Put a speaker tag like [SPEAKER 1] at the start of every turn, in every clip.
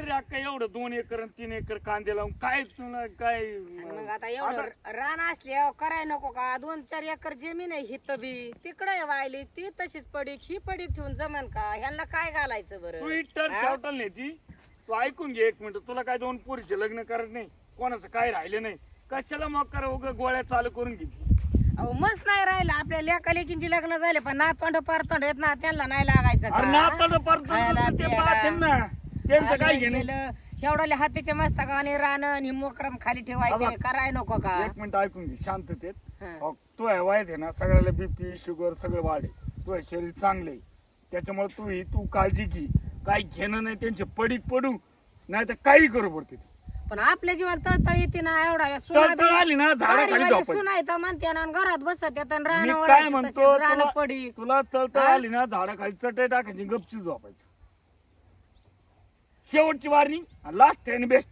[SPEAKER 1] अक्का एवढं दोन एकर आणि तीन एकर कांदे लावून काय तुला काय?
[SPEAKER 2] मग आता एवढं रान असल्यावर कराय नको का? दोन चार एकर जमीन आहे हित बी. तिकडे वाहिली ती तशीच पडीक ही पडीक ठेवून जमन का? ह्यांना काय घालायचं
[SPEAKER 1] तू
[SPEAKER 2] बरं
[SPEAKER 1] इटर शेवटल नाही ती. तू ऐकून घे एक मिनिट. तुला काय दोन पोरीचे लग्न करत नाही? कोणाचं काय राहिले नाही? कशाला मग कर उगा गोळ्या चालू करून घेतली
[SPEAKER 2] अहो मस्त नाही राहिलं. आपल्या लेका लेकींची लग्न झाले पण नातवंड परतोंड येत ना त्यांना नाही लागायचं
[SPEAKER 1] अरे
[SPEAKER 2] का?
[SPEAKER 1] नाताड परत
[SPEAKER 2] खायला,
[SPEAKER 1] ते. पाहते ना. त्यांचं काय
[SPEAKER 2] आलं
[SPEAKER 1] घेणं
[SPEAKER 2] एवढ्या हातीच्या मस्तकाने आणि मोक्रम खाली ठेवायचे. कराय नको का
[SPEAKER 1] एक मिनिट ऐकून घे शांततेत. अहो, तू आहे वाईट आहे ना सगळ्याला बीपी शुगर सगळं वाढे तू आहे शरीर चांगले. त्याच्यामुळे तू ही तू काळजी घे काही घेणं नाही त्यांचे पडीक पडू नाही तर काही करू पडते ते.
[SPEAKER 2] पण आपल्या जीवाला तळतळ येते ना एवढा सुना
[SPEAKER 1] तळतळ
[SPEAKER 2] बी-
[SPEAKER 1] आली ना, झाडाखाली
[SPEAKER 2] भारी भारी
[SPEAKER 1] झोपायची.
[SPEAKER 2] सुना येतं म्हणते ना आणि घरात बसत
[SPEAKER 1] मी काय म्हणतो
[SPEAKER 2] रानं
[SPEAKER 1] तुला-
[SPEAKER 2] पडी
[SPEAKER 1] तुला तळतळ? आली ना झाडाखाली चटई टाकायची गपची झोपायची शेवटची वार्निंग लास्ट अँड बेस्ट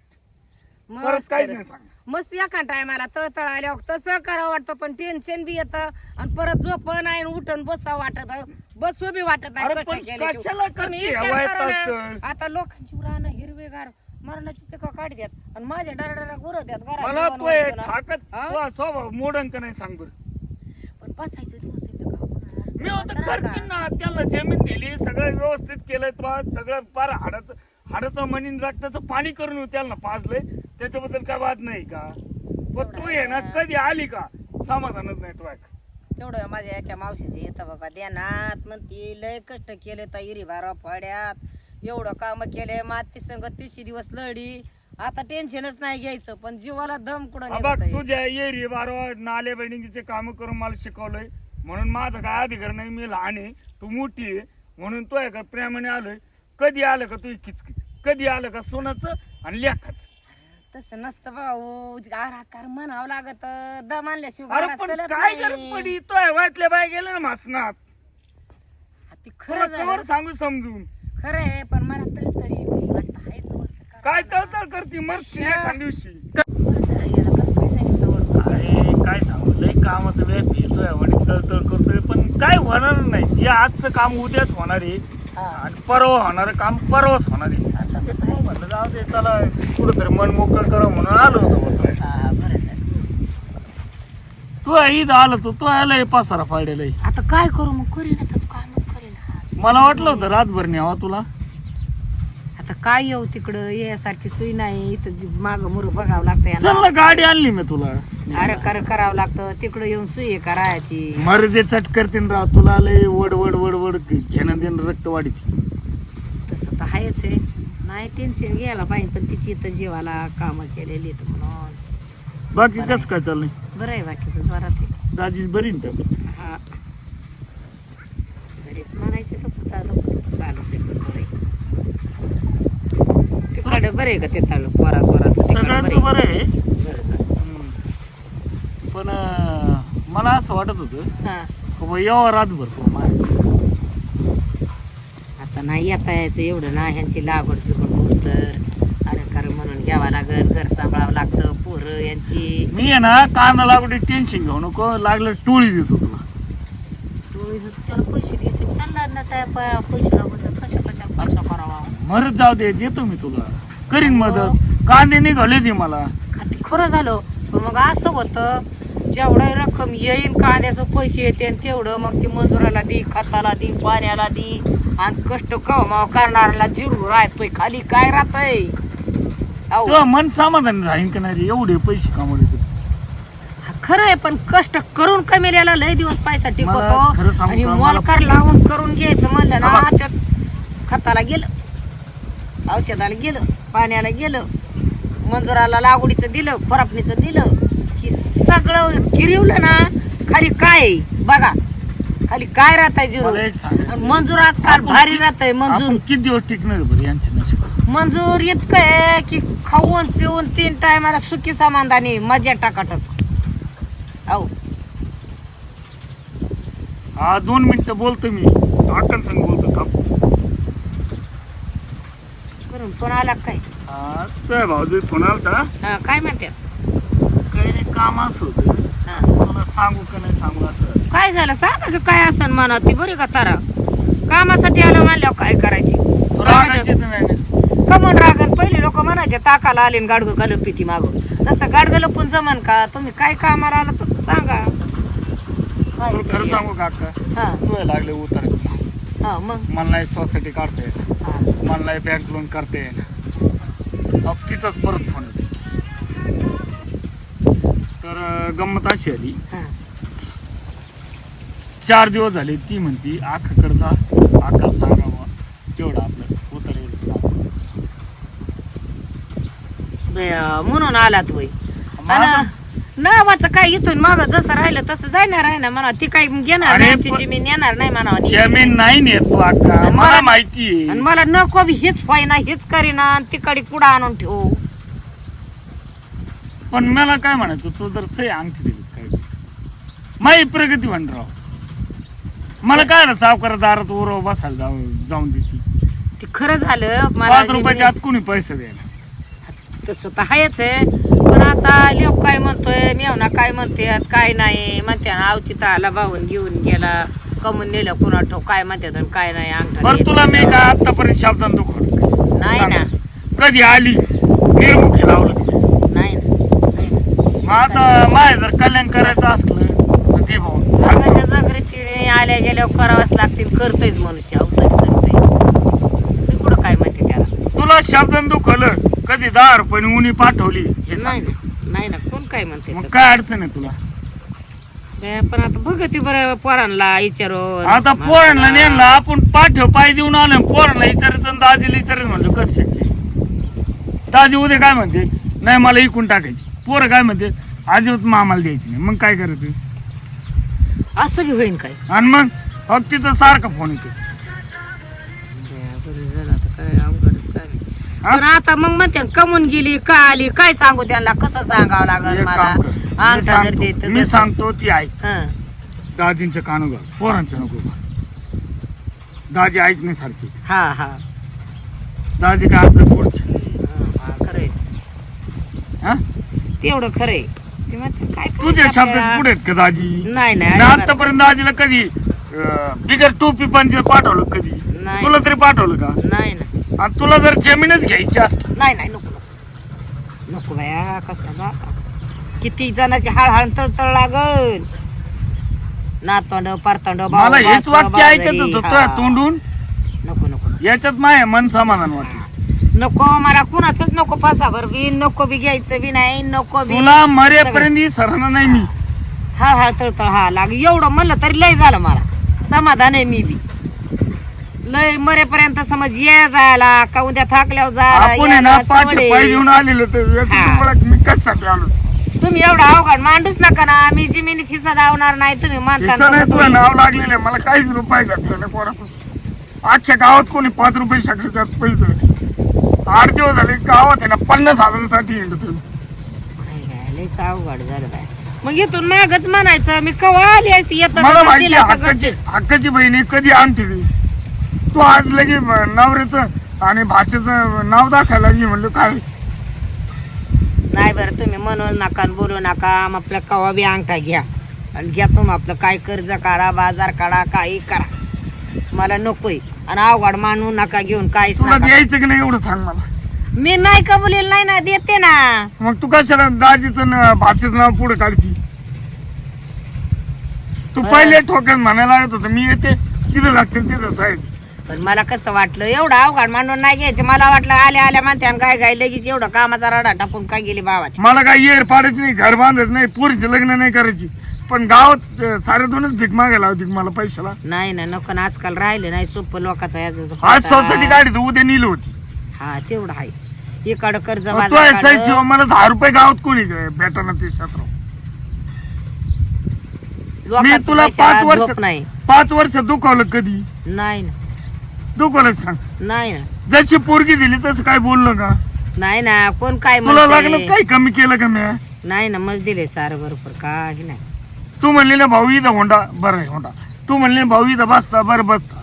[SPEAKER 1] परत
[SPEAKER 2] मस्त
[SPEAKER 1] काहीच. नाही सांग
[SPEAKER 2] मस्त एका टायमाला तळतळ आल्यावर तसं करावं वाटतं पण टेन्शन बी येतं आणि परत झोप नाही आणि उठून बसावं वाटत बसू बी वाटत नाही
[SPEAKER 1] अरे
[SPEAKER 2] कष्ट
[SPEAKER 1] पण
[SPEAKER 2] केल्याशिवाय.
[SPEAKER 1] कशाला
[SPEAKER 2] तुम्ही
[SPEAKER 1] करते
[SPEAKER 2] विचार
[SPEAKER 1] हवाय
[SPEAKER 2] करा ना,
[SPEAKER 1] तळतळ?
[SPEAKER 2] आता लोकांची रानं हिरवेगार मरणाची पिकं काढतात आणि माझ्या डरडरा गुरवत्यात घरात
[SPEAKER 1] मला
[SPEAKER 2] जेवण
[SPEAKER 1] तो एक
[SPEAKER 2] वरचं ना.
[SPEAKER 1] थाकत
[SPEAKER 2] हा?
[SPEAKER 1] तो स्वभाव मोडन का नाही सांग बरं
[SPEAKER 2] पण बसायचं दिवस असतो,
[SPEAKER 1] मी होतं ना त्याला जमीन दिली सगळं व्यवस्थित केलंय तो सगळं पार हाडाचं हाडाचं मनीन रक्ताचं पाणी करून त्याला पाजलंय. त्याच्याबद्दल काय वाद नाही का? पण तू आहे ना कधी आली का? समाधानच नाही तो ऐक.
[SPEAKER 2] तेवढं माझ्या एका मावशीचे येतं बाबा ध्यानात म्हणती लय कष्ट केले तर बारा पड्यात एवढं काम केले माती संग तीसशे दिवस लढी. आता टेन्शनच नाही घ्यायचं पण जीवाला दम कुठं
[SPEAKER 1] बघ
[SPEAKER 2] निघतंय.
[SPEAKER 1] तुझ्या एरी बारो नाले बिल्डिंगचे काम करून मला शिकवलंय. म्हणून माझा काय अधिकार नाही मी लहान आहे तू मोठी आहे. म्हणून तो आहे का प्रेमाने आलोय. कधी आलं का तू किचकिच? कधी आलं का सोनाचं आणि लेखाचं?
[SPEAKER 2] तसं नसतं भाऊ. आराकार म्हणावं लागत. दम आणल्याशिवाय
[SPEAKER 1] अरे
[SPEAKER 2] घरात
[SPEAKER 1] पण
[SPEAKER 2] चलत
[SPEAKER 1] काय
[SPEAKER 2] नाही.
[SPEAKER 1] गरज पडी? तो आहे वाटल्या बाय गेलं ना मासनात.
[SPEAKER 2] हा, ती
[SPEAKER 1] तुला
[SPEAKER 2] खरं झालं.
[SPEAKER 1] कवर सांगू समजून?
[SPEAKER 2] खरं आहे पण मला तळतळी येते. वाटतं?
[SPEAKER 1] काय तळतळ करते? मरशी एखाद दिवशी
[SPEAKER 2] बरं झालं गेलं, कसं काय झाली सवड
[SPEAKER 1] अरे काय सांगू? लय कामाचं व्याप येतोय आणि तळतळ करतोय पण काय होणार नाही. जे आजचं काम उद्याच होणार आहे
[SPEAKER 2] हा.
[SPEAKER 1] आणि परवा होणार काम परवाच होणार आहे
[SPEAKER 2] तसंच आहे.
[SPEAKER 1] म्हणलं जाऊ दे चला कुठंतरी मन मोकळं करा म्हणून आलो होतो बा तुला.
[SPEAKER 2] हा, बरं झालं.
[SPEAKER 1] तू ईद आलो तू तो आलाय पासारा फाडलेला
[SPEAKER 2] आता काय करू मग करीन आता कामच करीन
[SPEAKER 1] मला वाटलं होतं रातभर न्यावा तुला
[SPEAKER 2] आता काय येऊ तिकडं? यासारखी सोय नाही. इथं माग मुर बघावं लागतं
[SPEAKER 1] चल ना गाडी आणली मी तुला.
[SPEAKER 2] अरे कर करावं लागतं. तिकडं येऊन सुई करायची
[SPEAKER 1] मर्दे चट करते राव. तुला लय वड वड वड वड घेणं देणं रक्त वाढीत
[SPEAKER 2] तसं तर आहेच आहे. नाही टेन्शन घ्यायला पाहिजे पण तिची तर जीवाला कामं केलेली आहेत म्हणून.
[SPEAKER 1] बाकी कस काय चाललंय?
[SPEAKER 2] बरं आहे बाकीचं स्वरात आहे.
[SPEAKER 1] दाजी बरी ना?
[SPEAKER 2] हा. बरेच म्हणायचे तर चालू चालूच आहे पण बरं आहे. तिकडं बरं आहे का ते चालू पोरा स्वराचं
[SPEAKER 1] सगळ्यांचं
[SPEAKER 2] बरं
[SPEAKER 1] बरं आहे. हम्म. पण अं, मला असं वाटत होतं
[SPEAKER 2] हा.
[SPEAKER 1] की बुवा यावं रातभर तो माझ्या.
[SPEAKER 2] आता नाही येता यायचं एवढं ना ह्यांची लागवड तर. अरे खरं म्हणून घ्यावं लागल घर सांभाळावं लागतं पोरं यांची.
[SPEAKER 1] मी आहे ना कांदा लागवडी टेन्शन घेऊ नको लागलं टोळी देतो तुला.
[SPEAKER 2] टोळी होती त्याला पैसे द्यायचे. त्यांना ना त्या पैसे लागत तर कशा कशा पैसा करावा?
[SPEAKER 1] मरत जाऊ दे देतो मी तुला. करीन मदत. कांदे निघाले दे मला.
[SPEAKER 2] ते खरं झालं पण मग असं होतं जेवढं रक्कम येईन कांद्याचं पैसे येते आणि तेवढं मग ती मजुराला दे खताला दे पाण्याला दे. आणि कष्ट कमाव करणाऱ्याला जिरू राहतोय खाली काय राहतंय?
[SPEAKER 1] तुला मन समाधान राहीन का नाही रे? एवढे पैसे कमवले तू.
[SPEAKER 2] हा, खरं आहे पण कष्ट करून कमेल्याला लय दिवस पैसा
[SPEAKER 1] मला खरं
[SPEAKER 2] टिकवतो
[SPEAKER 1] सांगू
[SPEAKER 2] आणि
[SPEAKER 1] का, मला-
[SPEAKER 2] मोलकर लावून करून घ्यायचं म्हणलं ना
[SPEAKER 1] बाबा.
[SPEAKER 2] त्यात खताला गेलं. औषधाला गेलं. पाण्याला गेलं मंजुराला लागवडीचं दिलं खुरापणीचं दिलं ही सगळं गिरवलं ना खाली काय? बघा खाली काय राहत जिरू? मंजूर आजकाल भारी राहत आहे
[SPEAKER 1] आपण
[SPEAKER 2] मंजूर
[SPEAKER 1] किती दिवस टिकणार बरं यांचे नशीब
[SPEAKER 2] मंजूर इतकं आहे की खाऊन पिऊन तीन टायमाला सुखी समाधानी मजा टाकटत हो
[SPEAKER 1] हा दोन मिनिटं बोलतो मी. अक्कन संग बोलतो थांब.
[SPEAKER 2] करून पण आला काय?
[SPEAKER 1] हा तुझ्या भाऊजी फोन आलता
[SPEAKER 2] हा, काय म्हणतात?
[SPEAKER 1] काही नाही काम असं होतं.
[SPEAKER 2] हा.
[SPEAKER 1] तुला सांगू का नाही सांगू असं?
[SPEAKER 2] काय झालं? सांगा की काय असन म्हणत ती बरी का तारा? कामासाठी आलं म्हणल्यावर काय करायची?
[SPEAKER 1] रागायचे तर नाही. ना.
[SPEAKER 2] कमन रागन पहिले लोक म्हणायचे ताकाला आले गाडगं घालून पिती माग. तसं गाडगं लपून जमन का? तुम्ही काय कामाला आला तसं सांगा. काय
[SPEAKER 1] तुला खरं
[SPEAKER 2] ते?
[SPEAKER 1] सांगू का अक्का?
[SPEAKER 2] हा.
[SPEAKER 1] तुला लागले उतर.
[SPEAKER 2] हा मग?
[SPEAKER 1] मला नाही सोसायटी काढता येत.
[SPEAKER 2] हा.
[SPEAKER 1] मला बँक लोन करता. अब तिचाच परत फोन येतो. तर गंमत अशी आली. चार दिवस झाले ती म्हणती आखाकडे जा आकाला सांगा बुवा, तेवढं आपलं उतर
[SPEAKER 2] म्हणून आलात वय. नावाचं काय इथून माग जसं राहिलं तसं जाणार आहे ना म्हणा ती काही घेणार
[SPEAKER 1] अरे
[SPEAKER 2] नाही आमची
[SPEAKER 1] पण-
[SPEAKER 2] जमीन येणार नाही म्हणा
[SPEAKER 1] जमीन नाही नेत तू अक्का
[SPEAKER 2] आणि
[SPEAKER 1] मला माहिती
[SPEAKER 2] आणि मला नको बी हेच व्हायना हेच करीना आणि तिकडे कुडा आणून ठेवू.
[SPEAKER 1] पण मला काय म्हणायचं तू जर सही अंगठी दिली काय? माही प्रगती म्हण राव मला काय ना सावकार दारात उरव बसायला जाऊ जाऊन देते?
[SPEAKER 2] ते खरं झालं मला
[SPEAKER 1] पाच रुपयाच्या
[SPEAKER 2] जमिनी-
[SPEAKER 1] आत कोणी पैसे द्यायला?
[SPEAKER 2] तसं तर आहेच आहे. आता लोक काय म्हणतोय मेवना काय म्हणते काय नाही म्हणते आवचिता आला भाऊन घेऊन गेला कमून नेलं कुणा ठो काय म्हणतात आणि काय नाही अंगठा
[SPEAKER 1] बरं तुला मी. काय आतापर्यंत शब्दांत दुखवलं?
[SPEAKER 2] नाही ना.
[SPEAKER 1] कधी आली? निर्मुखी लावलं.
[SPEAKER 2] नाही ना. ना.
[SPEAKER 1] मग आता माय जर कल्याण करायचं असलं तर ते भाऊ.
[SPEAKER 2] जागृतीने आल्या गेल्यावर करावंच लागतील करतोयच मनुष्य अवसर करतोय. मी कुठं काय म्हणते त्याला?
[SPEAKER 1] तुला शब्दांत दुखवलं? कधी दहा रुपयाने उनी पाठवली हे
[SPEAKER 2] नाही
[SPEAKER 1] सांग.
[SPEAKER 2] ना नाही ना कोण काय म्हणते
[SPEAKER 1] मग
[SPEAKER 2] तसं?
[SPEAKER 1] काय अडचण आहे तुला?
[SPEAKER 2] नाही, पण आता बघ ती बरं पोरांना विचारून
[SPEAKER 1] आता पोरांना नेला आपण पाठव पाय देऊन आलो पोरांना विचारायचं आणि दाजीला विचारायचं म्हणलं कसं शक्य दाजी उद्या काय म्हणते? नाही मला इकून टाकायची. पोरं काय म्हणते? अजिबात मामाला द्यायची नाही. मग काय करायचं?
[SPEAKER 2] असं बी होईन काय?
[SPEAKER 1] आणि मग? फक्त तिथं सारखा फोन येतो.
[SPEAKER 2] पण आता मग म्हणते कमून गेली का आली काय सांगू त्यांना? कसं सांगावं लागल
[SPEAKER 1] एक
[SPEAKER 2] मला?
[SPEAKER 1] काम कर. मी
[SPEAKER 2] अंगठा जर देत
[SPEAKER 1] सांगतो- मी सांगतो ती ऐक.
[SPEAKER 2] हा.
[SPEAKER 1] दाजींचं कानू घाल पोरांचं नको घाल. दाजी ऐकण्यासारखी.
[SPEAKER 2] हा हा.
[SPEAKER 1] दाजी काय आपल्या पुढचे?
[SPEAKER 2] हा, खरंय.
[SPEAKER 1] हा?
[SPEAKER 2] तेवढं खरंय. ते म्हणते काय करायचं
[SPEAKER 1] तुझ्या शब्दात
[SPEAKER 2] आपल्याला?
[SPEAKER 1] पुढे आहेत का दाजी?
[SPEAKER 2] नाही नाही
[SPEAKER 1] मी
[SPEAKER 2] अजिबात.
[SPEAKER 1] आतापर्यंत दाजीला कधी अं, बिगर टोपी पंच पाठवलं कधी?
[SPEAKER 2] नाही.
[SPEAKER 1] तुला तरी पाठवलं का?
[SPEAKER 2] नाही ना
[SPEAKER 1] आणि तुला जर जमीनच घ्यायची असते.
[SPEAKER 2] नाही नाही नको नको. नको बाया कसं बा? किती जणांची हळहळ तळतळ लागल. नातोंड परतोंड
[SPEAKER 1] मला हेच वाक्य ऐकत होतं तोंडून.
[SPEAKER 2] नको नको.
[SPEAKER 1] याच्यात माय मन समाधान वाटलं
[SPEAKER 2] नको मला कुणाच नको पासाभर बी नको बी घ्यायचं बी नाही नको बी.
[SPEAKER 1] तुला मरेपर्यंत सरणार नाही मी.
[SPEAKER 2] हळहळ तळतळ हा लाग. एवढं म्हणलं तरी लय झालं मला. समाधान आहे मी बी. लय मरेपर्यंत समज ये जायला का उद्या थाकल्यावर
[SPEAKER 1] आपण आहे ना
[SPEAKER 2] जायला
[SPEAKER 1] पाठी
[SPEAKER 2] सवड
[SPEAKER 1] पाय
[SPEAKER 2] आहे.
[SPEAKER 1] घेऊन आलेलो तर याची
[SPEAKER 2] हा.
[SPEAKER 1] तुम्हाला मी कशासाठी आलो?
[SPEAKER 2] तुम्ही एवढा अवघड मांडूच नका ना. मी जमिनीत हिस्सा दावणार नाही तुम्ही मानता
[SPEAKER 1] हिस्सा नाही
[SPEAKER 2] तसं
[SPEAKER 1] तुला
[SPEAKER 2] तुम्ही.
[SPEAKER 1] नाव लागलेलं आहे. मला काहीच रुपये घातलं नाही अख्ख्या गावात कोणी पाच रुपये शकल्याच्यात पैसे आठ दिवस झाले गावात आहे ना पन्नास हजारासाठी
[SPEAKER 2] काय काय, लयच अवघड झालं बाय मग इथून मागच म्हणायचं मी कवा आली असती येतं
[SPEAKER 1] मला
[SPEAKER 2] तर
[SPEAKER 1] माहिती
[SPEAKER 2] दिला
[SPEAKER 1] आहे,
[SPEAKER 2] तर
[SPEAKER 1] हक्काची हक्काची बहिणी कधी आणते ती? तू आज लगे नवऱ्याचं आणि भाषेचं नाव दाखायला लागली म्हणलं काय?
[SPEAKER 2] नाही बरं तुम्ही म्हणू नका आणि बोलू नका. मग आपलं कवा बी अंगठा घ्या. आणि घ्या तुम्ही आपलं. काय कर्ज काढा बाजार काढा काही करा. मला नकोय. आणि अवघड मानू नका घेऊन काहीच
[SPEAKER 1] तुला
[SPEAKER 2] नका.
[SPEAKER 1] द्यायचं की नाही एवढं सांग मला.
[SPEAKER 2] मी नाही कबुलेल नाही ना देते ना.
[SPEAKER 1] मग तू कशाला दाजीचं न- भाषेचं नाव पुढे काढती? तू. पहिले ठोक्यात म्हणायला लागत होतं मी येते तिथं लागते तिथं साहेब.
[SPEAKER 2] पण मला कसं वाटलं एवढं अवघड मानून नाही घ्यायचं. मला वाटलं आल्या आल्या आणि काय काय लगेच एवढं कामाचा रडा टाकून काय गेली बाबाची.
[SPEAKER 1] मला काय येर पाडायची नाही घर बांधायचं नाही पोरीचे लग्न नाही करायची. पण गावात अं, सारे दोनच भीक मागायला होती मला पैशाला?
[SPEAKER 2] नाही ना नको ना आजकाल राहिलं नाही सोपं लोकांचा याचं
[SPEAKER 1] आज सोसायटी गाडी तर उद्या नेली होती.
[SPEAKER 2] हा तेवढं आहे. इकडं कर्ज
[SPEAKER 1] मग
[SPEAKER 2] बाजार
[SPEAKER 1] तो एस आय
[SPEAKER 2] काढलं.
[SPEAKER 1] मला दहा रुपये गावात कोणी भेटाना ते सतरा? मी
[SPEAKER 2] लोकांचं
[SPEAKER 1] तुला
[SPEAKER 2] पैशाला
[SPEAKER 1] पाच वर्ष
[SPEAKER 2] नाही.
[SPEAKER 1] पाच वर्ष दुखावलं कधी?
[SPEAKER 2] नाही ना.
[SPEAKER 1] दुखावलं सांग?
[SPEAKER 2] नाही ना.
[SPEAKER 1] जशी पोरगी दिली तसं काय बोललो का?
[SPEAKER 2] नाही ना कोण काय
[SPEAKER 1] तुला? लागलं काय कमी केलं का मी?
[SPEAKER 2] नाही ना मग दिले सार बरोबर काही नाही.
[SPEAKER 1] तू म्हणली ना भाऊ इथं होंडा बरं आहे होंडा. तू म्हणली भाऊ इथं बसता बरं बसता.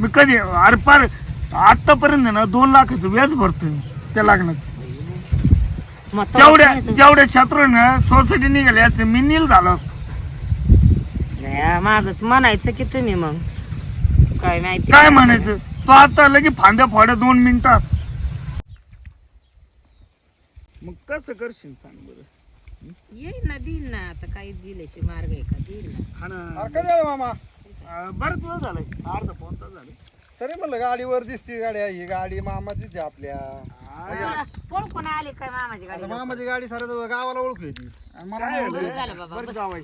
[SPEAKER 1] मी कधी अरे पार आतापर्यंत आहे ना दोन लाखाचं व्याज भरतोय मी त्या लागण्याचं
[SPEAKER 2] मग
[SPEAKER 1] जेवढ्या
[SPEAKER 2] म्हणायचं,
[SPEAKER 1] जेवढ्या ना सोसायटी निघाली असते मी नील झालो असतो.
[SPEAKER 2] "दया, मागच म्हणायचं की तुम्ही मग. काय माहिती?
[SPEAKER 1] काय म्हणायचं? तो आता लगे फांद्या फोड्या दोन मिनिटात. मग कसं करशील सांग बरं?
[SPEAKER 2] येईल ना देईल ना आता काही दिल्याशी मार्ग आहे का? देईल ना.
[SPEAKER 1] हा ना.
[SPEAKER 3] अरे मामा?
[SPEAKER 1] अं, बरं तुझं झालंय. अर्धा पाऊन तास झालं.
[SPEAKER 3] तरी म्हणलं गाडीवर दिसती गाडी आहे ही गाडी मामाचीच आहे आपल्या.
[SPEAKER 1] हा,
[SPEAKER 2] कोण कोण आले काय मामाची गाडी?
[SPEAKER 3] आता मामाची गाडी साऱ्या गावाला ओळखली ती. आणि मला
[SPEAKER 1] काय
[SPEAKER 2] बरं झालं बाबा,
[SPEAKER 1] बरं
[SPEAKER 2] बस.
[SPEAKER 1] जावई.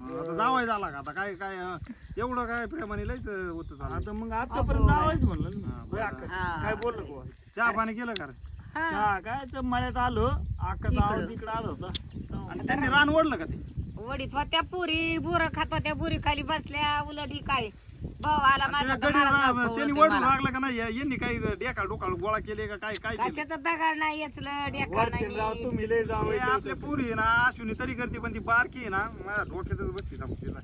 [SPEAKER 3] आता जावाय झाला का? आता काय काय अं, एवढं काय प्रेमाने लयच होत
[SPEAKER 1] आता मग आतापर्यंत जावायच म्हणलं ना. होय, अक्का.
[SPEAKER 2] हा.
[SPEAKER 1] काय बोललो बुवा?
[SPEAKER 3] चहा पाणी केलं का रे?
[SPEAKER 2] हा.
[SPEAKER 1] चहा काय तर मळ्यात आलो आकाचा आवाज इकडे आला होता
[SPEAKER 3] आणि त्यांनी रान ओढलं का ते
[SPEAKER 2] वडीत होत्या पुरी बुर खात होत्या बुरी खाली बसल्या उलट ही काय भाऊ आला माझा
[SPEAKER 3] त्या
[SPEAKER 2] तर
[SPEAKER 3] गडी
[SPEAKER 2] मला
[SPEAKER 3] रा-
[SPEAKER 2] जाऊ
[SPEAKER 3] त्यांनी
[SPEAKER 2] मला.
[SPEAKER 3] लागलं का नाही या- यांनी काही डेकाळ डोकाळ गोळा केले का काय काय केलं
[SPEAKER 2] कशाचं दगड नाही याचलं डेका
[SPEAKER 1] वरती राव
[SPEAKER 2] नाही
[SPEAKER 1] तुम्ही लय जावई
[SPEAKER 3] आपल्या पुरी आहे ना अश्विनी तरी करते पण ती बारकी आहे ना माझ्या डोक्यातच बसते थांब तिला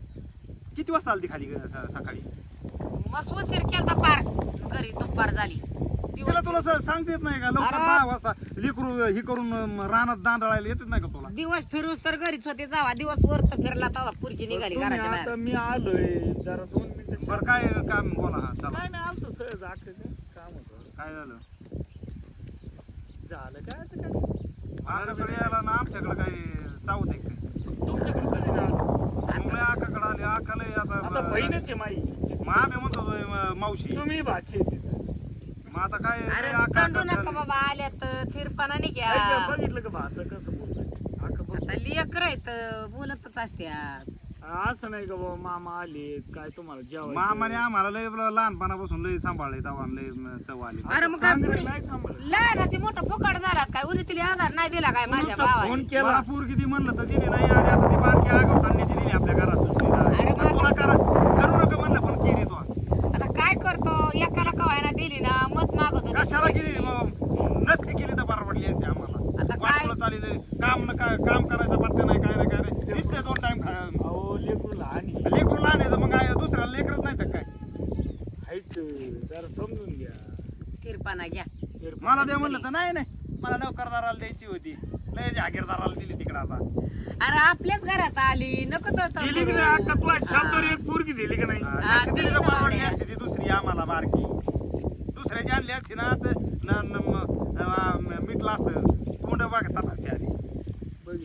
[SPEAKER 3] किती वाजता आली खाली ग- स- सकाळी?
[SPEAKER 2] मस्त उशीर केलता पार. घरी दुपार झाली.
[SPEAKER 3] तिला तुला स- सांगता येत नाही का? लवकर
[SPEAKER 2] अरे.
[SPEAKER 3] दहा वाजता लिकरू हे करून अं, रानात दांडळायला येतच नाही का तुला?
[SPEAKER 2] दिवस फिरूस तर घरीच होते जावा. दिवस वर तर फिरला तवा पुरकी निघाली
[SPEAKER 1] तुम्ही
[SPEAKER 2] घराच्या
[SPEAKER 1] आता
[SPEAKER 2] बाहेर.
[SPEAKER 1] मी आलोय. जरा दोन मिनिटं
[SPEAKER 3] बरं काय काम बोला हा चला.
[SPEAKER 1] काय नाही आलतो सहज काम होतं.
[SPEAKER 3] काय झालं?
[SPEAKER 1] झालं काय असं काय
[SPEAKER 3] आकाकडे यायला ना आमच्याकडे काय चावत आहे काय
[SPEAKER 1] तुमच्याकडे कधी
[SPEAKER 3] मग आकाकडे आले आकाला
[SPEAKER 1] आता
[SPEAKER 3] आता
[SPEAKER 1] बहीणच आहे माई
[SPEAKER 3] मग आम्ही म्हणतो म- मावशी
[SPEAKER 1] तुम्ही भाची आहे तिथं.
[SPEAKER 3] मग आता काय
[SPEAKER 2] अरे
[SPEAKER 3] लय आका-
[SPEAKER 2] कंडू
[SPEAKER 3] आका
[SPEAKER 2] बाबा आल्यात थिरपणा नाही
[SPEAKER 1] ऐक ना,
[SPEAKER 2] घ्या
[SPEAKER 1] बघितलं का भाचं कसं बोलतोय अक्का बघ.
[SPEAKER 2] आता लेकर आहेत बोलतच असत्यात
[SPEAKER 1] असं नाही का बाबा मामा आले काय तुम्हाला जेवायचं?
[SPEAKER 3] मामाने आम्हाला लय लहानपणापासून लय सांभाळले तेव्हा लय चव आली.
[SPEAKER 2] अरे मग काय पुरी-
[SPEAKER 1] नाही सांभाळत.
[SPEAKER 2] लहानाची मोठा फुकाट झाला काय? उरी तिला आधार नाही दिला काय माझ्या
[SPEAKER 1] नुसता फोन
[SPEAKER 2] भावाने?
[SPEAKER 1] केला.
[SPEAKER 3] मला पूर किती म्हणलं तर दिली नाही आणि आता ती बारकी आगाव टाकण्याची दिली आपल्या घरात दुसरी.
[SPEAKER 2] अरे
[SPEAKER 3] तुला करा करू नका म्हणलं पण केली तो.
[SPEAKER 2] आता काय करतो? एकाला कवायना दिली ना मस्त मागवतो
[SPEAKER 3] कशाला केली मग नसती केली तर परवडली असते आम्हाला.
[SPEAKER 2] आता काय?
[SPEAKER 3] वाटलं चालेल काम न का- काम करायचं पत्ते नाही काय नाही काय नाही. दिसते दोन टाइम
[SPEAKER 1] अहो लेकरू लहान आहे.
[SPEAKER 3] लेकरून लहान आहे तर मग काय दुसऱ्याला लेकरच नाही तर काय?
[SPEAKER 1] ऐक जरा समजून घ्या.
[SPEAKER 2] थिरपणा घ्या.
[SPEAKER 1] फेर-
[SPEAKER 3] मला दे म्हणलं तर नाही नाही. मला नोकरदाराला द्यायची होती. लय जागीरदाराला दिली तिकडे आता.
[SPEAKER 2] अरे आपल्याच घरात आली. नको तर तर
[SPEAKER 1] दिली की नाही? अक्का तुला शब्दावर एक पोरगी दिली की नाही?
[SPEAKER 3] हा, नसती दिली तर परवडली. असती ती दुसरी आम्हाला बारकी. दुसऱ्याची आणली असती ना तर न- न- म- अं, मिटलं असतं. तोंड बघतात असते आधी.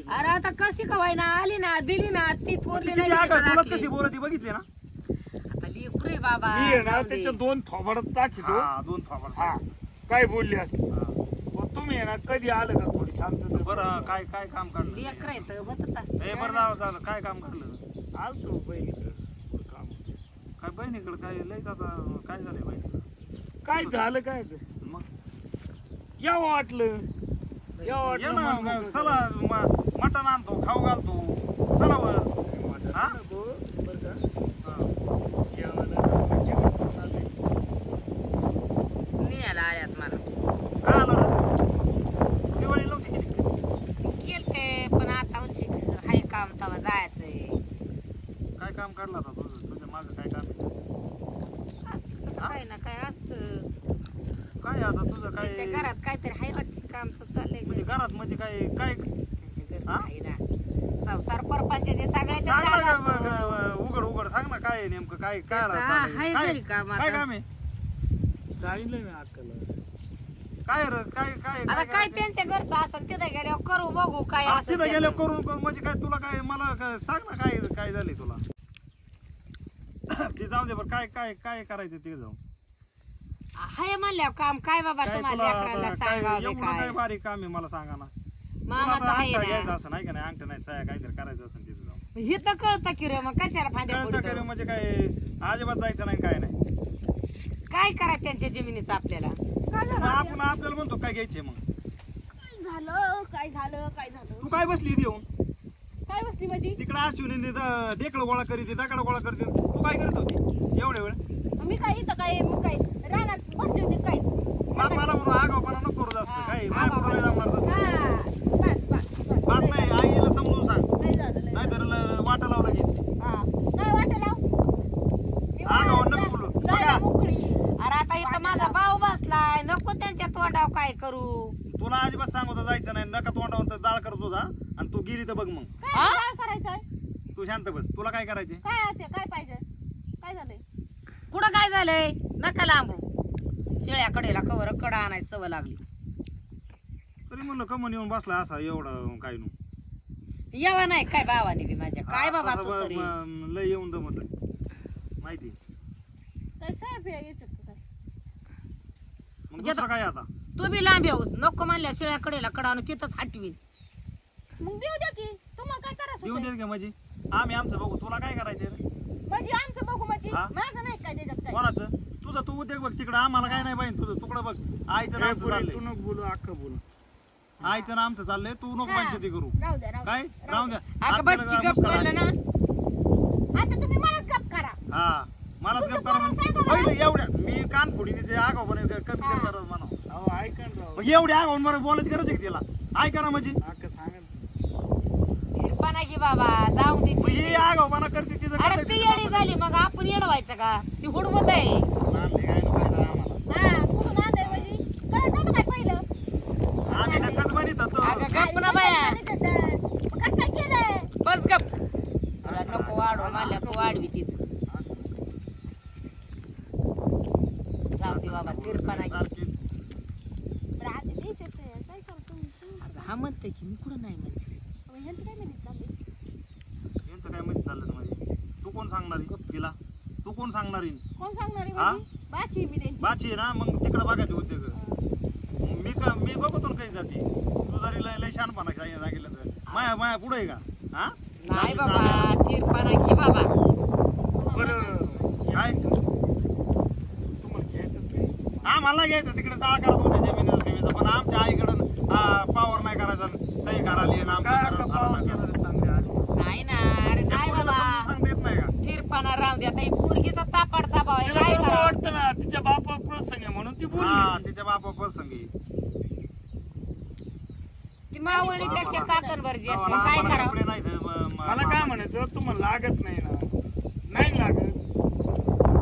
[SPEAKER 2] अरे आता कशी कवायना आली ना दिली ना ती थोरली
[SPEAKER 3] किती
[SPEAKER 2] नाही
[SPEAKER 3] आगाऊ,
[SPEAKER 2] तिथं
[SPEAKER 3] तुला. कशी बोलती बघितली ना?
[SPEAKER 2] आता लेकरू आहे बाबा
[SPEAKER 1] मी आहे ना
[SPEAKER 2] जाऊ दे.
[SPEAKER 1] त्याच्या दोन थोबाडात टाकीतो
[SPEAKER 3] हा दोन थोबाड
[SPEAKER 1] हा काय बोलली असते?
[SPEAKER 3] हा.
[SPEAKER 1] मग तुम्ही आहे ना कधी आलं का थोडी शांत
[SPEAKER 3] बरं काय काय काम काढलं
[SPEAKER 2] लेकर आहे तर होतच
[SPEAKER 3] ए बरं
[SPEAKER 2] असते
[SPEAKER 3] जाऊ झालं काय काम काढलं
[SPEAKER 1] आलतो बहिणीकडं काम
[SPEAKER 3] काय बहिणीकडे काय लयच आता काय झालंय बहिणीकडे
[SPEAKER 1] काय झालं काय ते?
[SPEAKER 3] मग?
[SPEAKER 1] या वाटलं. या
[SPEAKER 3] ना चला म- मटण आणतो खाऊ घालतो चला वर हा?
[SPEAKER 1] नको, बरं का?
[SPEAKER 3] हा.
[SPEAKER 1] जेवायला चिकन चाललंय.
[SPEAKER 2] नियाला आल्यात मला
[SPEAKER 3] काय आलं रे दिवाळी नव्हती केली
[SPEAKER 2] केलते पण आता उची हाय काम तवा जायचंय
[SPEAKER 3] काय काम काढलं आता तुझं तुझ्या मागं काय काम आहे?
[SPEAKER 2] असतच
[SPEAKER 3] हा?
[SPEAKER 2] काय ना काय असतच
[SPEAKER 3] काय आता तुझं काय
[SPEAKER 2] त्यांच्या घरात काहीतरी हाय वाटतं काम तर चाललंय
[SPEAKER 3] म्हणजे घरात म्हणजे काय काय
[SPEAKER 2] त्यांच्या घरचं
[SPEAKER 3] हा?
[SPEAKER 2] आहे ना संसार परपंचाचे सगळ्याच्या
[SPEAKER 3] सांग ना
[SPEAKER 2] चालू
[SPEAKER 3] ग- ग-
[SPEAKER 2] असतो.
[SPEAKER 3] ग- उघड उघड सांग ना काय आहे नेमकं काय काय
[SPEAKER 2] त्याचं
[SPEAKER 3] चाललंय?
[SPEAKER 2] हाय
[SPEAKER 3] काय
[SPEAKER 2] घरी काम
[SPEAKER 3] काय
[SPEAKER 2] आता.
[SPEAKER 3] काम आहे?
[SPEAKER 1] सांगितलं मी अक्काला
[SPEAKER 3] काय रे काय काय
[SPEAKER 2] आता काय
[SPEAKER 3] करायचं?
[SPEAKER 2] त्यांच्या घरचं असेल तिथं गेल्यावर करू बघू काय
[SPEAKER 3] हा,
[SPEAKER 2] असेल
[SPEAKER 3] तिथं गेलं
[SPEAKER 2] त्याचं.
[SPEAKER 3] करून करून म्हणजे काय तुला काय मला काय- सांग ना काय काय तुला. ते जाऊ दे बरं काय काय काय करायचं ते जाऊ.
[SPEAKER 2] हाय म्हणल्यावर काम काय बाबा
[SPEAKER 3] काय
[SPEAKER 2] तुम्हाला
[SPEAKER 3] तुला
[SPEAKER 2] लेकरांना
[SPEAKER 3] आता काय
[SPEAKER 2] सांगावं
[SPEAKER 3] एवढं
[SPEAKER 2] काय
[SPEAKER 3] काय? बारीक काम आहे मला सांगा ना. तुला
[SPEAKER 2] मामाचं
[SPEAKER 3] आता
[SPEAKER 2] आहे
[SPEAKER 3] अंगठा घ्यायचा
[SPEAKER 2] ना.
[SPEAKER 3] असं नाही का नाही अंगठा नाही साया काहीतरी करायचं असं तिथे.
[SPEAKER 2] हे तर कळतं की रे मग कशाला फांद्या
[SPEAKER 3] कळतं काय
[SPEAKER 2] पडतो
[SPEAKER 3] म्हणजे काय अजिबात जायचं नाही काय नाही.
[SPEAKER 2] काय करायचं त्यांच्या जमिनीचं आपल्याला?
[SPEAKER 3] मग आपण आपल्याला म्हणतो काय घ्यायचे मग?
[SPEAKER 4] काय झालं? काय झालं? काय झालं?
[SPEAKER 3] तू काय बसली इथे येऊन?
[SPEAKER 4] काय बसली माझी?
[SPEAKER 3] तिकडे अश्विनी ढेकळ गोळा करीत दगड गोळा करते तू काय करत होती? एवढे वेळ?
[SPEAKER 4] मी काय इथं काय मग काय? रानात बसली होती काय?
[SPEAKER 3] बाप मला म्हणून आगावपणा नको करू जास्त काय? माझ्या पुढे जमणार तसं.
[SPEAKER 4] हा बस बस बस
[SPEAKER 3] बात नाही आईला समजून सांग
[SPEAKER 4] लय झालं लय
[SPEAKER 3] नाहीतर ल- वाटा लावलं लगेच
[SPEAKER 4] हा काय वाटलं मी
[SPEAKER 3] आगाऊ
[SPEAKER 4] वाटलं
[SPEAKER 3] नको बोलू.
[SPEAKER 4] जायला
[SPEAKER 3] बघा.
[SPEAKER 4] मोकळी
[SPEAKER 2] अरे आता इथं माझा भाऊ बसलाय नको त्यांच्या तोंडाव काय करू
[SPEAKER 3] तुला अजिबात सांगतो जायचं नाही नका तोंडावर तर जाळ करत होता आणि तू गेली तर बघ मग
[SPEAKER 4] काय काय करायचंय
[SPEAKER 3] तू शांत बस तुला काय करायचे?
[SPEAKER 4] काय ते? काय पाहिजे? काय झालंय?
[SPEAKER 2] कुठं काय झालंय? नका लांबू. शेळ्या कडेला कवर कडा आणायची सवय लागली.
[SPEAKER 3] तरी म्हणलं कमन येऊन बसला असा एवढा काय नु.
[SPEAKER 2] यावा नाही काय भावाने बी माझ्या. काय बाबा
[SPEAKER 3] आता
[SPEAKER 2] तू
[SPEAKER 3] ब-
[SPEAKER 2] तरी?
[SPEAKER 3] ब- लय येऊन दमत माहिती
[SPEAKER 4] काय साहेब या याच्यात काय?
[SPEAKER 3] मग दुसरं काय आता?
[SPEAKER 2] तू बी लांब येऊस. नको म्हणल्या शेळ्या कडेला कडा आणून तिथंच हटवीन.
[SPEAKER 4] मग देऊ द्या की. तुम्हाला काय
[SPEAKER 3] देऊन
[SPEAKER 4] होतोय?
[SPEAKER 3] देत का माझी? आम्ही आमचं बघू. तुला काय करायचं रे?
[SPEAKER 4] म्हणजे आमचं बघू म्हणजे
[SPEAKER 3] हा?
[SPEAKER 4] माझं नाही काय त्याच्यात काय?
[SPEAKER 3] कोणाचं? तुझं तू उद्योग बघ तिकडं. आम्हाला काय नाही पाहिजे तुझं. तुकडं बघ. आईचं
[SPEAKER 1] तू
[SPEAKER 3] चाललंय.
[SPEAKER 1] नको बोलू अख्खं बोलू.
[SPEAKER 3] आईचं नामचं चाललंय. तू नको
[SPEAKER 4] हा.
[SPEAKER 3] पंचायती करू.
[SPEAKER 4] राहू द्या राहू द्या.
[SPEAKER 3] काय राहून द्या.
[SPEAKER 2] अगं बस
[SPEAKER 3] आपल्याला
[SPEAKER 2] की गप
[SPEAKER 3] मुस्कान
[SPEAKER 2] पडलं
[SPEAKER 3] आली.
[SPEAKER 2] ना?
[SPEAKER 4] आता तुम्ही मलाच गप करा.
[SPEAKER 3] हा. मलाच गप करा म्हणजे पहिले एवढ्या मी कान फोडीने ते आगाव पण कमी
[SPEAKER 4] हा.
[SPEAKER 3] करतात म्हणा
[SPEAKER 1] अहो ऐका ना राव.
[SPEAKER 3] मग एवढे आगाव बरं बोलायची गरज आहे का तिला? ऐका ना म्हणजे.
[SPEAKER 1] अख्खं सांगा
[SPEAKER 2] हिरपाना की बाबा जाऊ दे
[SPEAKER 3] मग ही करते तिचं
[SPEAKER 2] अरे ती येडी झाली मग आपण येडवायचं का? ती हुडवत आहे.
[SPEAKER 3] आम्हाला.
[SPEAKER 4] हा कुठून आणलंय म्हणजे कळत नव्हतं काय पहिलं
[SPEAKER 3] आम्ही नक्कच म्हणत होतो
[SPEAKER 2] अगं गप ना बाया
[SPEAKER 4] मग कसं काय केलंय
[SPEAKER 2] बस गप तुला नको वाढव म्हणल्या तू वाढवी तीच जाऊ दे बाबा तिरपाना की
[SPEAKER 3] सारखीच.
[SPEAKER 4] बरं आता द्यायचंच आहे. काय करू तुम्ही तुम्ही-
[SPEAKER 2] अगं हा म्हणते की मी कुठं नाही म्हणते
[SPEAKER 4] मग ह्यांचं काय म्हणत चाललंय
[SPEAKER 3] यांचं काय माहिती चाललं म्हणजे तू कोण सांगणार आहे तिला तू कोण सांगणार आहे
[SPEAKER 4] कोण सांगणार आहे
[SPEAKER 3] हा?
[SPEAKER 4] म्हणजे बाची मी त्यांची
[SPEAKER 3] बाची आहे ना मग तिकडे बघायचे उद्योग मी का मी बघतो ना काही जाती तू जरी लय लय शहाणपणा सांगितलं सांगितलं तर माया माया पुढे आहे का? हा?
[SPEAKER 2] नाही बाबा तिरपाना की बाबा.
[SPEAKER 1] बरं
[SPEAKER 3] काय?
[SPEAKER 1] तुम्हाला घ्यायचं प्लीज
[SPEAKER 3] आम्हाला घ्यायचं. तिकडे जाळ करा तुमच्या जमिनीचा बिमिनीचा पण आमच्या आईकडं पावर नाही करायचा. सही करायला आणि आमचं
[SPEAKER 1] काय
[SPEAKER 3] करा-
[SPEAKER 1] अख्खं
[SPEAKER 3] करा
[SPEAKER 1] पाव
[SPEAKER 3] नाही
[SPEAKER 1] केलं.
[SPEAKER 2] नाही ना अरे नाही बाबा.
[SPEAKER 3] सांगता येत नाही का?
[SPEAKER 2] तिरपाना राहू दे आता ही पोरगीचा तापाड स्वभाव आहे.
[SPEAKER 1] तिला
[SPEAKER 2] काय
[SPEAKER 1] बरोबर
[SPEAKER 2] करावं
[SPEAKER 1] वाटतं ना तिच्या बापा प्रसंग आहे म्हणून ती
[SPEAKER 3] हा
[SPEAKER 1] बोलली
[SPEAKER 3] तिच्या बापा प्रसंगी
[SPEAKER 2] मावळीपेक्षा काकणभरची असते
[SPEAKER 3] आम्हाला-
[SPEAKER 2] काय करावं?
[SPEAKER 1] मला काय म्हणायचं तुम्हाला लागत नाही ना. नाही लागत.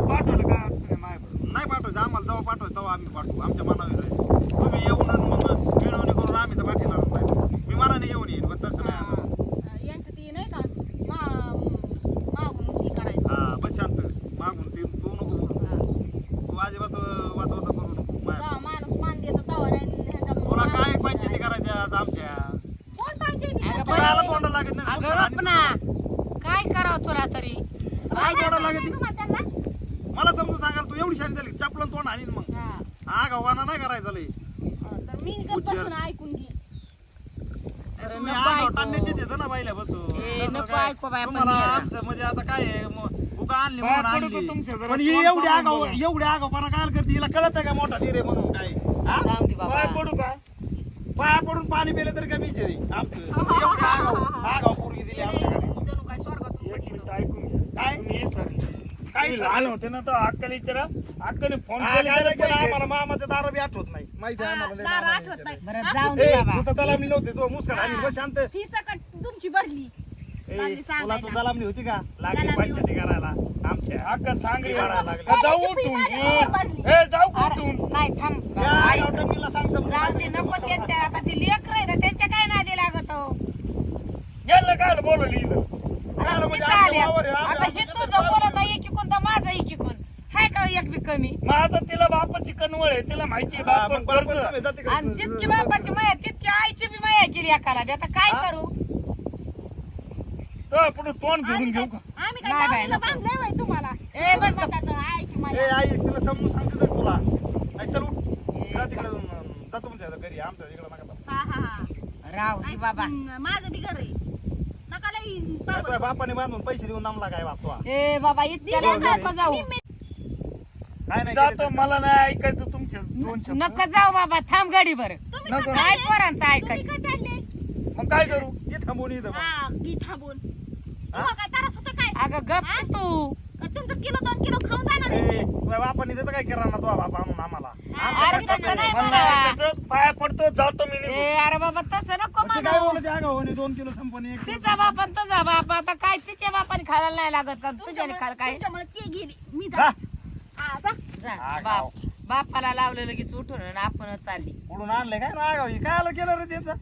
[SPEAKER 1] पाठवलं काय अडचण आहे माझ्याकडे
[SPEAKER 3] नाही पाठवायचं. आम्हाला जेव्हा पाठवायचं तेव्हा आम्ही पाठवू. आमच्या मनावर आहे. तुम्ही येऊन आणि मग मिळवणी करून आम्ही तर पाठवणारच नाही मी मनाने येऊन येईन पण तसं नाही आता.
[SPEAKER 4] हा, यांचं ती नाही का मा मागून ती करायचं
[SPEAKER 3] हा बस शांत मागून ते तू नको बोलू. तू अजिबात वाचवता करू नको माया.
[SPEAKER 4] तेव्हा माणूस मान देतो तेव्हा नाही ह्याच्या
[SPEAKER 3] तुला
[SPEAKER 4] मान-
[SPEAKER 3] काय पंचायती करायच्या आज आमच्या
[SPEAKER 4] कोण पंचायती
[SPEAKER 2] अगं
[SPEAKER 4] करतं?
[SPEAKER 2] बरं.
[SPEAKER 3] कोणाला तोंड लागत नाही
[SPEAKER 2] अगं काय करावं तुला तरी?
[SPEAKER 3] काय
[SPEAKER 4] तुम्हाला त्यांना?
[SPEAKER 3] मला समजून सांगाल तू एवढी शांत झाली चपलन तोंड आणीन मग.
[SPEAKER 4] हा,
[SPEAKER 3] हा गव्हाना नाही करायचा लय.
[SPEAKER 4] तर मी गप्प
[SPEAKER 3] उच्चार.
[SPEAKER 4] बसून ऐकून घे.
[SPEAKER 2] अरे
[SPEAKER 3] तुम्ही
[SPEAKER 2] नको
[SPEAKER 3] आगाव
[SPEAKER 2] ऐकू.
[SPEAKER 3] टाकण्याचीच येतं ना बाईला बसून.
[SPEAKER 2] ए,
[SPEAKER 3] तसं
[SPEAKER 2] नको
[SPEAKER 3] काय?
[SPEAKER 2] ऐकू बाई, आपण
[SPEAKER 3] तुम्हाला
[SPEAKER 2] गेला.
[SPEAKER 3] आमचं म्हणजे आता काय आहे मग उगा आणली
[SPEAKER 1] बाहेर
[SPEAKER 3] म्हणून
[SPEAKER 1] पडतो
[SPEAKER 3] आणली.
[SPEAKER 1] तुमच्या
[SPEAKER 3] पण ही एवढी
[SPEAKER 1] सांभाळून
[SPEAKER 3] आगाव
[SPEAKER 1] बोला.
[SPEAKER 3] एवढी आगावपणा काय करते? हिला कळत आहे का मोठा धीर म्हणून काय? हा?
[SPEAKER 2] जाऊ दे बाबा.
[SPEAKER 1] काय पडू का?
[SPEAKER 3] पाया पडून पाणी पिले तर कमीच आहे. आमचं एवढी आगाव दिली आमच्याकडे
[SPEAKER 4] जणू काय स्वर्गातून
[SPEAKER 1] एक
[SPEAKER 4] पडली
[SPEAKER 1] मिनिट ऐकून घ्या
[SPEAKER 3] काय?
[SPEAKER 1] तुम्ही विसरले.
[SPEAKER 3] काय
[SPEAKER 1] तुम्ही
[SPEAKER 3] विसरले?
[SPEAKER 1] लहान होते ना तर अक्काला विचारा अक्काने फोन
[SPEAKER 3] हा, काय नाही केलं आम्हाला
[SPEAKER 1] केला
[SPEAKER 3] मामाचं दार बी आठवत नाही माहिती आहे आम्हाला लय
[SPEAKER 4] दार
[SPEAKER 3] मामाने
[SPEAKER 4] आठवत
[SPEAKER 3] केलंय.
[SPEAKER 4] नाही
[SPEAKER 2] बरं जाऊ दे
[SPEAKER 3] ए,
[SPEAKER 2] बाबा
[SPEAKER 3] तू तर दलामली नव्हती तो मुस्कट आणि बस शांत
[SPEAKER 4] फी सकट तुमची भरली लागली
[SPEAKER 3] तुला तू
[SPEAKER 4] सांगायला.
[SPEAKER 3] होती का लागली पंचायती करायला आमच्या
[SPEAKER 1] अक्का सांग रे
[SPEAKER 3] वाढायला
[SPEAKER 1] बाळा.
[SPEAKER 3] लागले.
[SPEAKER 1] का जाऊ उठून
[SPEAKER 4] भरली.
[SPEAKER 1] ए, जाऊ
[SPEAKER 2] अरे,
[SPEAKER 1] उठून
[SPEAKER 2] नाही थांब
[SPEAKER 3] या
[SPEAKER 2] बाबा, ऐक.
[SPEAKER 3] गावठणीला सांग समजून
[SPEAKER 2] जाऊ दे. नको त्यांच्या आता ती लेकर आहे ना, त्यांच्या काय नादी लागत हो
[SPEAKER 1] गेलं काय बोलवली इथं.
[SPEAKER 2] आता
[SPEAKER 3] म्हणजे
[SPEAKER 2] चालेल.
[SPEAKER 3] आमचं वावर आहे, आमचं-
[SPEAKER 2] आता हे
[SPEAKER 3] आमचं
[SPEAKER 2] तुझं
[SPEAKER 3] वावर
[SPEAKER 2] बोलत आहे. एकीकून तर माझं एकीकून हाय का एक बी कमी?
[SPEAKER 1] मग आता तिला बापाची कणवळ आहे तिला माहिती आहे
[SPEAKER 3] हा,
[SPEAKER 1] बाप
[SPEAKER 3] मग बरोबर
[SPEAKER 1] कर्ज
[SPEAKER 3] तुम्ही जा तिकडे.
[SPEAKER 2] आणि जितकी बापाची माया तितकी आईची बी माया केली एकाला बी. आता काय
[SPEAKER 3] हा?
[SPEAKER 2] करू?
[SPEAKER 1] तो पुढे तोंड
[SPEAKER 4] आम्ही
[SPEAKER 1] फिरून घेऊ
[SPEAKER 4] काय
[SPEAKER 1] का?
[SPEAKER 4] आम्ही काय
[SPEAKER 2] नाही बाई,
[SPEAKER 4] दावणीला
[SPEAKER 2] नको.
[SPEAKER 4] बांधलंय बाई तुम्हाला?
[SPEAKER 2] ए, बस.
[SPEAKER 4] म्हणतात, आईची
[SPEAKER 3] ए
[SPEAKER 4] माया
[SPEAKER 3] आई तिला समजून सांगते तर तुला. आई चल उठ. जा तिकडे अं, जा तुमच्या घरी आमच्या इकडे नका जाऊ.
[SPEAKER 4] हा हा हा.
[SPEAKER 2] राहू दे बाबा.
[SPEAKER 4] माझं बी घर आहे.
[SPEAKER 3] काय तुझ्या बापाने बांधून पैसे देऊन काय बाप तुला
[SPEAKER 2] ए बाबा
[SPEAKER 3] दिले
[SPEAKER 2] नको जाऊ.
[SPEAKER 3] काय नाही केलं
[SPEAKER 1] जातो
[SPEAKER 3] तरी.
[SPEAKER 1] मला नाही ऐकायचं तुमचे दोन शब्द.
[SPEAKER 2] नका जाऊ बाबा थांब गाडी बर.
[SPEAKER 4] तुम्ही
[SPEAKER 1] नको.
[SPEAKER 4] का
[SPEAKER 2] काय? पोरांचं
[SPEAKER 4] तुम्ही
[SPEAKER 2] ऐकायचं.
[SPEAKER 4] का चालले?
[SPEAKER 1] मग काय करू?
[SPEAKER 3] ये थांबून इथं मग.
[SPEAKER 4] हा मी थांबून. तुम्हाला काय?
[SPEAKER 2] अगं गप
[SPEAKER 4] हा?
[SPEAKER 2] तू.
[SPEAKER 4] का तुमचं किलो दोन किलो खाऊन जाणार आहे?
[SPEAKER 3] ए, तुझ्या बापाने काय किराणा तो बाप आणून आम्हाला?
[SPEAKER 2] अरे तसं नाही
[SPEAKER 1] मला
[SPEAKER 2] म्हणावा.
[SPEAKER 1] ऐकायचं, पाया पडतो जातो मी निघून.
[SPEAKER 2] ए, अरे बाबा तसं नको
[SPEAKER 3] मग ते काय
[SPEAKER 2] म्हणू
[SPEAKER 3] बोलते अगं म्हणे दोन किलो संपणे एक किलो
[SPEAKER 2] तिचा बाप आणि तुझा बाप आता काय तिच्या बापाने खायला नाही लागत का? तुझ्याने खायला काय?
[SPEAKER 4] तुमच्यामुळे ते गेली. मी
[SPEAKER 3] जा.
[SPEAKER 4] जा. हा, जा.
[SPEAKER 2] जा,
[SPEAKER 3] हा,
[SPEAKER 2] बाप बापाला लावलं लगेच उठून आणि आपण चालली.
[SPEAKER 3] पुढून आणले काय? ना आगाव काय आलं केलं रे त्यांचं?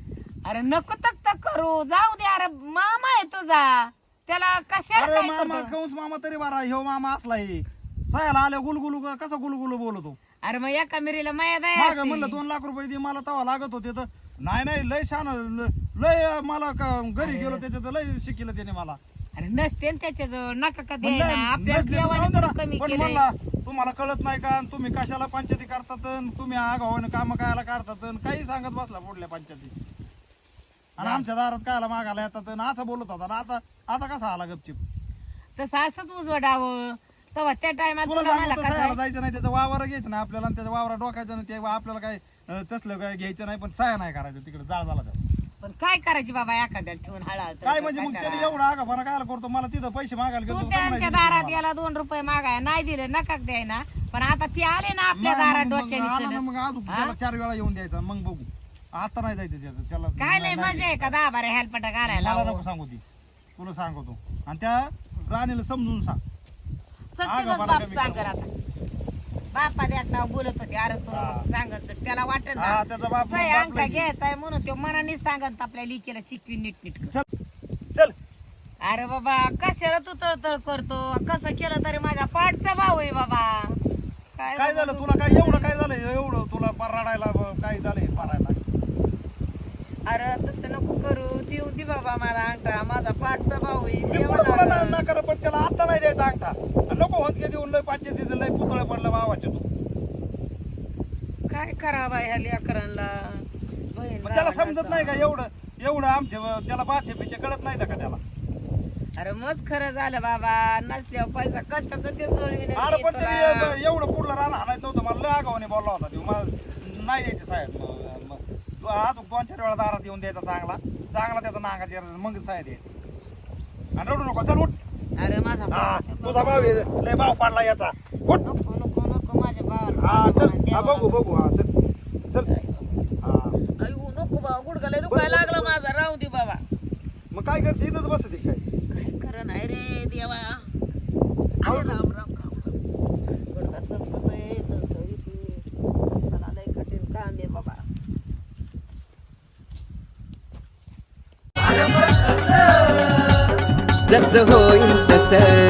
[SPEAKER 2] अरे नको तक तक करू. जाऊ दे अरे मामा आहे तुझा. त्याला कशाला काय
[SPEAKER 3] मामा
[SPEAKER 2] करतो?
[SPEAKER 3] कंस मामा तरी बारा ह्यो मामा असला हे सयाला आल्या गुलगुलू कसं गुलगुलू बोलतो?
[SPEAKER 2] अरे मग एका मिरीला माया
[SPEAKER 3] माग म्हणलं दोन लाख रुपये दे मला तवा लागत होते तर. नाही नाही लय छान लय मला क- घरी गेलो त्याच्यात लय शिकलं त्याने मला.
[SPEAKER 2] अरे नसते ना त्याच्याजवळ नका का दे
[SPEAKER 3] म्हणलं,
[SPEAKER 2] आपल्या
[SPEAKER 3] नसले तर
[SPEAKER 2] देवाने
[SPEAKER 3] जाऊ दे ना.
[SPEAKER 2] थोडं कमी
[SPEAKER 3] पण
[SPEAKER 2] केलंय.
[SPEAKER 3] म्हणला तुम्हाला कळत नाही का? आणि तुम्ही कशाला पंचायती करतात आणि तुम्ही आगावाने काम कायला काढतात आणि काही सांगत बसला पुढल्या पंचायती. आणि आमच्या दारात कायला मागायला येतात आणि असं बोलत होता आणि आता आता कसा आला गपचिप?
[SPEAKER 2] तसं असंच उजवडावं तेव्हा त्या टायमात
[SPEAKER 3] तुला
[SPEAKER 2] तुला मला
[SPEAKER 3] जायचं नाही त्याचा वावर घ्यायचं नाही आपल्याला आणि त्याच्या वावरा डोकायचं नाही ते आपल्याला काय अं, तसलं काय घ्यायचं नाही पण साया नाही करायचं तिकडे जाळ झाला त्याला
[SPEAKER 2] पण काय करायची बाबा एखाद्याला ठेवून हळहळ
[SPEAKER 3] काय म्हणजे मग एवढा आगापणा काय करतो? मला तिथं पैसे मागायला
[SPEAKER 2] तू
[SPEAKER 3] गेलो
[SPEAKER 2] त्यांच्या दारात गेला दोन रुपये मागाय नाही दिले नका द्याय ना पण आता ती आले ना आपल्या दारात डोक्याने चलत.
[SPEAKER 3] मग अजून त्याला चार वेळा येऊन द्यायचा मग बघू. आता नाही जायचं त्याचं त्याला
[SPEAKER 2] काय लय
[SPEAKER 3] नाही-
[SPEAKER 2] मजा आहे का दहा बारा हेल्पटा घालायला
[SPEAKER 3] मला
[SPEAKER 2] लावू.
[SPEAKER 3] नको सांगू ती. तुला सांगतो. आणि त्या राणीला समजून सांग. आगापाना
[SPEAKER 2] बाप सांग. आता. बापा द्यात नाव बोलत होते अरे तू. सांगत चट. त्याला वाटत सही अंगठा
[SPEAKER 3] लई.
[SPEAKER 2] घ्यायचाय म्हणून तो मनाने सांगत आपल्या लिकीला शिकवी नीट नीट
[SPEAKER 3] चल चल.
[SPEAKER 2] अरे बाबा कशाला तू तळतळ करतो? कसं केलं तरी माझ्या पाठचा भाऊ आहे बाबा.
[SPEAKER 3] काय झालं तुला? काय एवढं काय झालं एवढं तुला पार रडायला ब- काय झालंय पारायला?
[SPEAKER 2] अरे तसं नको करू. देऊ दे बाबा मला अंगठा. माझा पाठचा भाऊ आहे.
[SPEAKER 3] मी
[SPEAKER 2] लागल.
[SPEAKER 3] ना- नकार पण त्याला आता नाही द्यायचा अंगठा. आणि नको होत की देऊन लय पंचायतीचं लय पुतळे पडलं भावाच्या तू.
[SPEAKER 2] काय करावा ह्या लेकरांना बहीण
[SPEAKER 3] मग त्याला
[SPEAKER 2] भावांना
[SPEAKER 3] समजत नाही का एवढं? एवढं आमचे त्याला पाचशे पिचे कळत नाही का त्याला?
[SPEAKER 2] अरे मस्त खरं झालं बाबा. नसल्यावर पैसा कच्चाचा ते
[SPEAKER 3] अरे पण तरी एवढं पुढलं राहणं हाणायचं नव्हतं. मला लय आगावाने बोलला होता तो. मला नाही द्यायचे साहेब. मग- मग अजून दोन चार वेळा दारात येऊन द्यायचा चांगला. चांगला त्याचा नांगा द्यायचा मग साहेब द्यायचा आणि रडू नको चल उठ.
[SPEAKER 2] अरे माझा
[SPEAKER 3] हा
[SPEAKER 2] भाऊ
[SPEAKER 3] तुझा भाव आहे, लय भाव पाडला याचा. उठ.
[SPEAKER 2] नको नको नको माझ्या भावाला
[SPEAKER 3] हा चल.
[SPEAKER 2] भावाला
[SPEAKER 3] हा बघू
[SPEAKER 2] लागलं.
[SPEAKER 3] बघू. हा चल. चल. हा.
[SPEAKER 2] अयो नको बाबा गुडघाला दुखायला लागला माझा. राहू दे बाबा.
[SPEAKER 3] मग काय करते? इथंच बसते काय?
[SPEAKER 2] काय खरं नाही रे देवा. अरे राम राम राम राम.
[SPEAKER 5] जसं होईल तसं